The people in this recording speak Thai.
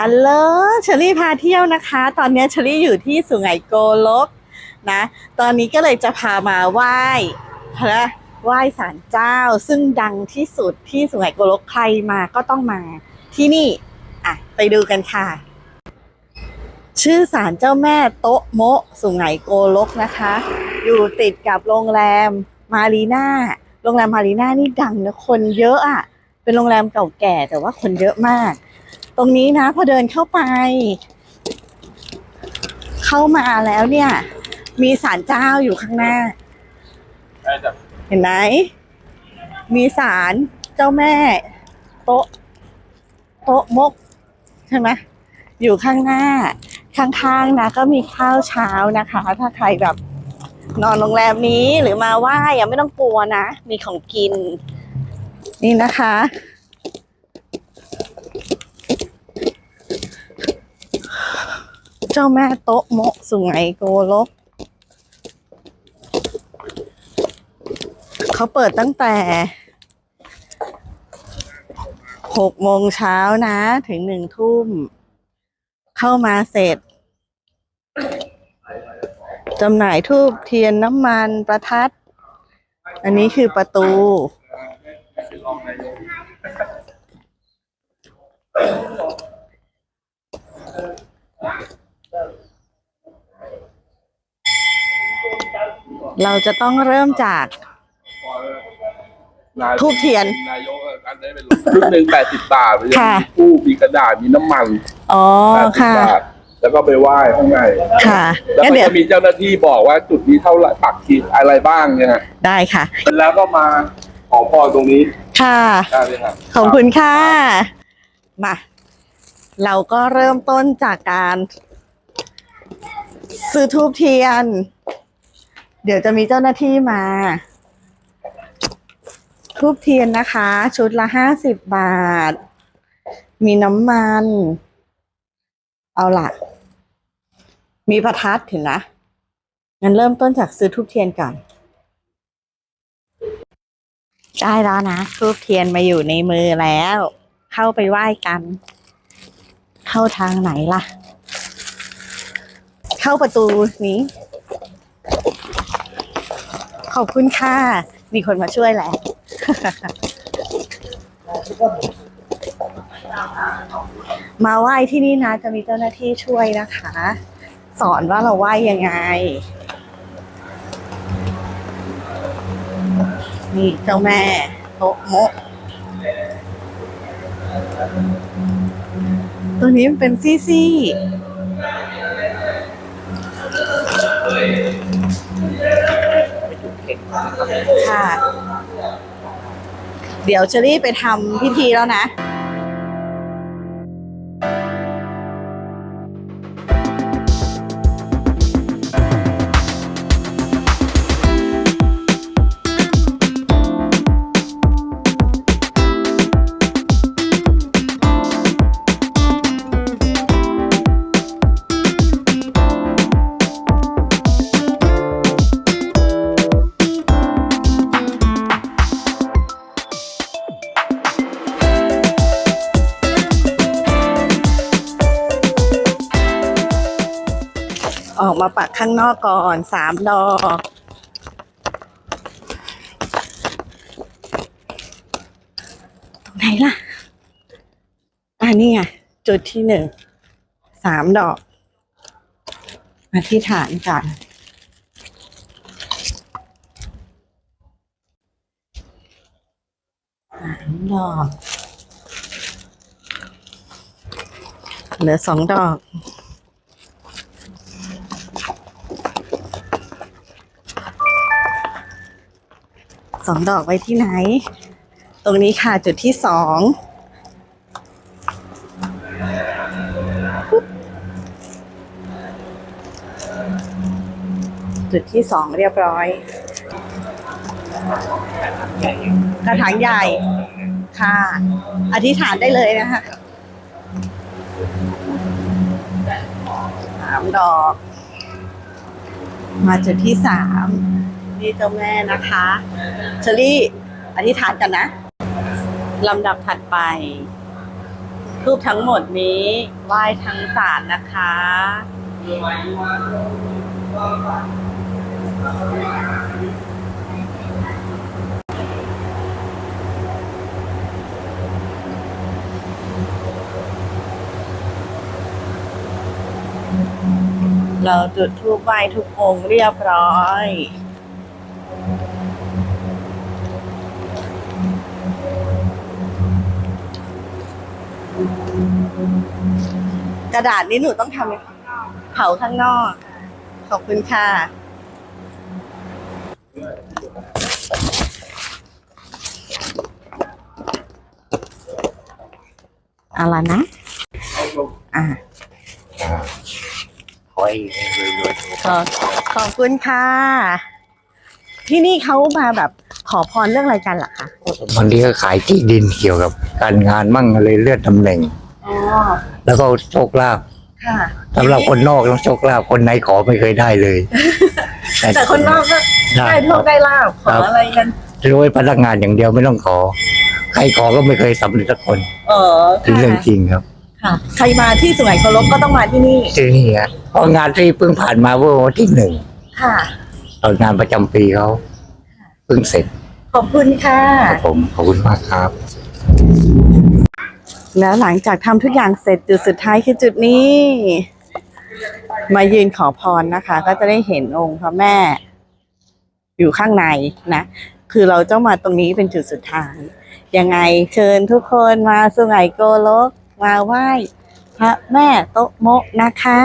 ฮัลโหลเชอรี่พาเที่ยวนะคะ ตอนนี้เชอรี่อยู่ที่สุไหงโกลกนะ ตอนนี้ก็เลยจะพามาไหว้พระไหว้ศาลเจ้า ซึ่งดังที่สุดที่สุไหงโกลกใครมาก็ต้องมาที่นี่ อะ ไปดูกันค่ะ ชื่อศาลเจ้าแม่โต๊ะโมะสุไหงโกลกนะคะ อยู่ติดกับโรงแรมมารีนาโรงแรมมารีนานี่ดังนะคนเยอะอะ เป็นโรงแรมเก่าแก่แต่ว่าคนเยอะมาก ตรงนี้นะพอเดินเข้าไป เข้ามาแล้วเนี่ย มีศาลเจ้าอยู่ข้างหน้า เห็นไหมมีศาลเจ้าแม่ โต๊ะโต๊ะมก ใช่ไหมอยู่ข้างหน้า ข้างๆนะ ก็มีข้าวเช้านะคะ ถ้าใครแบบ นอนโรงแรมนี้หรือมาไหว้ยังไม่ต้องกลัวนะ มีของกิน นี่นะคะ เจ้าแม่โต๊ะโมะสุไหงโกลก เขาเปิดตั้งแต่หกโมงเช้านะ ถึงหนึ่งทุ่ม เข้ามาเสร็จจำหน่ายทูบเทียนน้ำมันประทัด อันนี้คือประตู เราจะต้องเริ่มจากทูบเทียนนายกอันได้เป็นชุดหนึ่งแปดสิบบาทมันจะค่ะมีทูบมีกระดาษมีน้ำมันอ๋อแปดสิบค่ะ บาทแล้วก็ไปไหว้ข้างในค่ะแล้วงั้นก็เดี๋ยวจะมีเจ้าหน้าที่บอกว่าจุดนี้เท่าไหร่ปักขีดอะไรบ้างเนี่ยฮะได้ค่ะ แล้วก็มาขอพรตรงนี้ค่ะ ได้เลยครับ ขอบคุณค่ะ มา เราก็เริ่มต้นจากการ ซื้อทูบเทียน เดี๋ยวจะมีเจ้าหน้าที่มาทูบเทียนนะคะ ชุดละห้าสิบบาท มีน้ำมัน เอาละมีประทัดเห็นนะงั้นเริ่มต้นจากซื้อทูบเทียนก่อน ได้แล้วนะทูบเทียนมาอยู่ในมือแล้ว เข้าไปไหว้กัน เข้าทางไหนล่ะ เข้าประตูนี้ ขอบคุณค่ะ มีคนมาช่วยแล้ว มาไหว้ที่นี่นะ จะมีเจ้าหน้าที่ช่วยนะคะ สอนว่าเราไหว้ยังไง นี่เจ้าแม่โต๊ะโมะตัวนี้มันเป็นซี่ซี่ ค่ะ เดี๋ยวเชอรี่ไปทำพิธีแล้วนะ มาปักข้างนอกก่อนสามดอกตรงไหนล่ะอ่านี่ไงจุดที่หนึ่งสามดอกอธิษฐานก่อนสามดอก เหลือสองดอก สองดอกไว้ที่ไหน ตรงนี้ค่ะจุดที่สองจุดที่สองเรียบร้อย กระถางใหญ่ค่ะ อธิษฐานได้เลยนะคะสามดอก มาจุดที่สาม นี่เจ้าแม่นะคะเชอรี่อธิษฐานกันนะลำดับถัดไปทูบทั้งหมดนี้ไหว้ทั้งศาลนะคะเราจุดทูบไหว้ทุกองค์เรียบร้อย กระดาษนี้หนูต้องทำเผาข้างนอก ขอบคุณค่ะ เอาละนะ อ่าขอให้รวยขอขอบคุณค่ะ ที่นี่เขามาแบบขอพรเรื่องอะไรกันเหรอคะๆบางทีก็ขายที่ดินเกี่ยวกับการงานมั่งอะไรเลื่อนตำแหน่ง แล้วก็โชคลาภค่ะสำหรับคนนอกต้องโชคลาภคนในขอไม่เคยได้เลย แต่คนนอกก็ได้ได้โชคได้ลาบขครัอบอะไรกันรวยพนักงานอย่างเดียวไม่ต้องขอ ใครขอก็ไม่เคยสำเร็จสักคนเออเป็นเรื่องจริงครับค่ะ ใครมาที่สุไหงโกลกก็ต้องมาที่นี่ที่นี่ฮะเพราะงานที่เพิ่งผ่านมาเมื่อวันที่หนึ่งค่ะตอนงานประจำปีเขาเพิ่งเสร็จ ขอบคุณค่ะ ครับผมขอบคุณมากครับ แล้วหลังจากทำทุกอย่างเสร็จจุดสุดท้ายคือจุดนี้ มายืนขอพรนะคะ ก็จะได้เห็นองค์พระแม่ อยู่ข้างในนะ คือเราจะมาตรงนี้เป็นจุดสุดท้าย ยังไงเชิญทุกคนมาสุไหงโกลกมาไหว้พระแม่โตโมะนะคะ